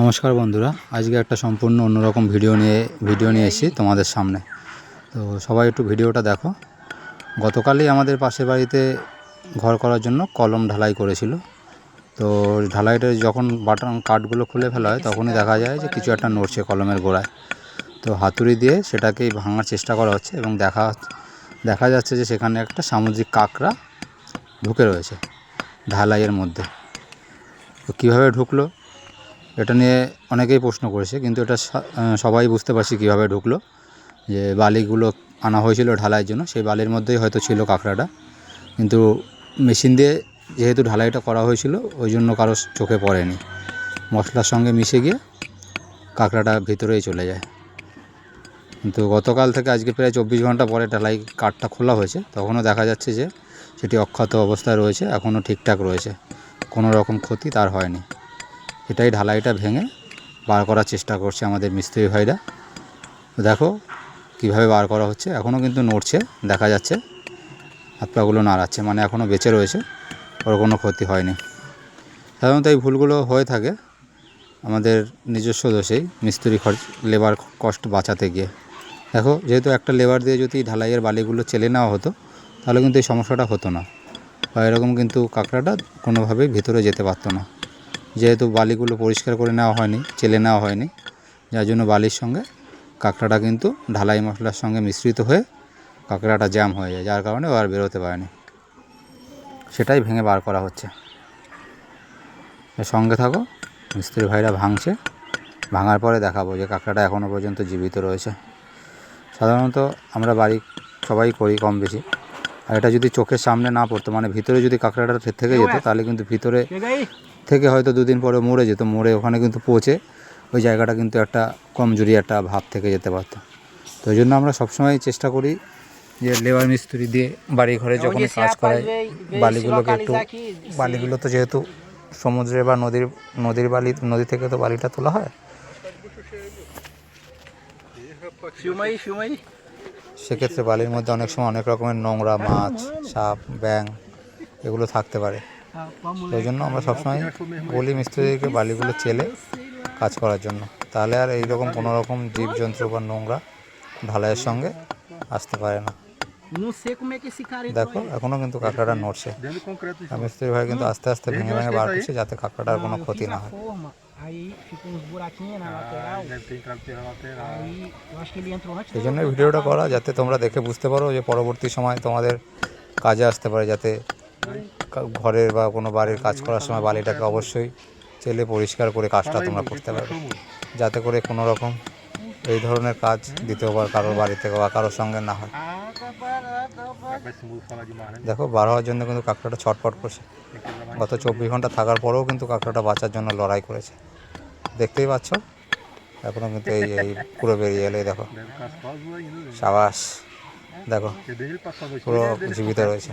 নমস্কার বন্ধুরা, আজকে একটা সম্পূর্ণ অন্যরকম ভিডিও নিয়ে ভিডিও নিয়ে এসেছি তোমাদের সামনে। তো সবাই একটু ভিডিওটা দেখো। গতকালই আমাদের পাশের বাড়িতে ঘর করার জন্য কলম ঢালাই করেছিল। তো ঢালাইটা যখন বাটন কাঠগুলো খুলে ফেলা হয়, তখনই দেখা যায় যে কিছু একটা নড়ছে কলমের গোড়ায়। তো হাতুড়ি দিয়ে সেটাকেই ভাঙার চেষ্টা করা হচ্ছে এবং দেখা দেখা যাচ্ছে যে সেখানে একটা সামুদ্রিক কাঁকড়া ঢুকে রয়েছে ঢালাইয়ের মধ্যে। তো কীভাবে ঢুকলো? এটা নিয়ে অনেকেই প্রশ্ন করেছে, কিন্তু এটা সবাই বুঝতে পারছি কীভাবে ঢুকলো। যে বালিগুলো আনা হয়েছিল ঢালাইয়ের জন্য, সেই বালির মধ্যেই হয়তো ছিল কাঁকড়াটা। কিন্তু মেশিন দিয়ে যেহেতু ঢালাইটা করা হয়েছিল, ওই জন্য কারও চোখে পড়েনি। মশলার সঙ্গে মিশে গিয়ে কাঁকড়াটা ভিতরেই চলে যায়। কিন্তু গতকাল থেকে আজকে প্রায় চব্বিশ ঘণ্টা পরে ঢালাই কাঠটা খোলা হয়েছে, তখনও দেখা যাচ্ছে যে সেটি অক্ষত অবস্থায় রয়েছে, এখনও ঠিকঠাক রয়েছে। কোনো রকম ক্ষতি তার হয়নি। এটাই ঢালাইটা ভেঙে বার করার চেষ্টা করছে আমাদের মিস্ত্রি ভাইরা। দেখো কীভাবে বার করা হচ্ছে এখনও কিন্তু নড়ছে, দেখা যাচ্ছে। হাত পাগুলো নাড়াচ্ছে মানে এখনও বেঁচে রয়েছে, ওর কোনো ক্ষতি হয়নি। সাধারণত এই ভুলগুলো হয়ে থাকে আমাদের নিজস্ব দোষেই মিস্ত্রি খরচ, লেবার কষ্ট বাঁচাতে গিয়ে। দেখো, যেহেতু একটা লেবার দিয়ে যদি ঢালাইয়ের বালিগুলো চেলে নেওয়া হতো, তাহলে কিন্তু এই সমস্যাটা হতো না। বা এরকম কিন্তু কাঁকড়াটা কোনোভাবেই ভেতরে যেতে পারতো না। যেহেতু বালিগুলো পরিষ্কার করে নেওয়া হয়নি, চেলে নেওয়া হয়নি, যার জন্য বালির সঙ্গে কাঁকড়াটা কিন্তু ঢালাই মশলার সঙ্গে মিশ্রিত হয়ে কাঁকড়াটা জ্যাম হয়ে যায়, যার কারণে আর বেরোতে পারেনি। সেটাই ভেঙে বার করা হচ্ছে। সঙ্গে থাকো, মিস্ত্রি ভাইরা ভাঙছে। ভাঙার পরে দেখাবো যে কাঁকড়াটা এখনও পর্যন্ত জীবিত রয়েছে। সাধারণত আমরা বাড়ি সবাই করি কম বেশি। আর এটা যদি চোখের সামনে না পড়তো মানে ভিতরে যদি কাঁকড়াটা থেকে যেত, তাহলে কিন্তু ভিতরে থেকে হয়তো দুদিন পরে মরে যেত মরে ওখানে কিন্তু পচে ওই জায়গাটা কিন্তু একটা কমজোরি একটা ভাব থেকে যেতে পারতো। তো ওই জন্য আমরা সবসময় চেষ্টা করি যে লেবার মিস্ত্রি দিয়ে বাড়ি ঘরে যখন কাজ করাই বালিগুলোকে একটু বালিগুলো তো যেহেতু সমুদ্রে বা নদীর নদীর বালি নদী থেকে তো বালিটা তোলা হয়. সেক্ষেত্রে বালির মধ্যে অনেক সময় অনেক রকমের নোংরা মাছ সাপ ব্যাং এগুলো থাকতে পারে। ওই জন্য আমরা সবসময় বলি মিস্ত্রিদেরকে বালিগুলো চেলে কাজ করার জন্য। তাহলে আর এইরকম কোনো রকম জীবজন্তু বা নোংরা ঢালাইয়ের সঙ্গে আসতে পারে না। দেখো এখনও কিন্তু কাঁকড়াটা নড়ছে। মিস্ত্রি ভাই কিন্তু আস্তে আস্তে ভেঙে ভেঙে বার করছে যাতে কাঁকড়াটার কোনো ক্ষতি না হয়। সেই জন্য ভিডিওটা করা, যাতে তোমরা দেখে বুঝতে পারো যে পরবর্তী সময় তোমাদের কাজে আসতে পারে, যাতে ঘরের বা কোনো বাড়ির কাজ করার সময় বালিটাকে অবশ্যই চেলে পরিষ্কার করে কাজটা তোমরা করতে পারবে যাতে করে কোনো রকম এই ধরনের কাজ দ্বিতীয়বার কারোর বাড়ি থেকে বা কারোর সঙ্গে না হয়? দেখো, বার হওয়ার জন্য কিন্তু কাঁকড়াটা ছটফট করছে. গত চব্বিশ ঘণ্টা থাকার পরেও কিন্তু কাঁকড়াটা বাঁচার জন্য লড়াই করেছে দেখতেই পাচ্ছ এখনও কিন্তু এই এই পুরো বেরিয়ে এলো দেখো. সাবাস, দেখো, পুরো জীবিত রয়েছে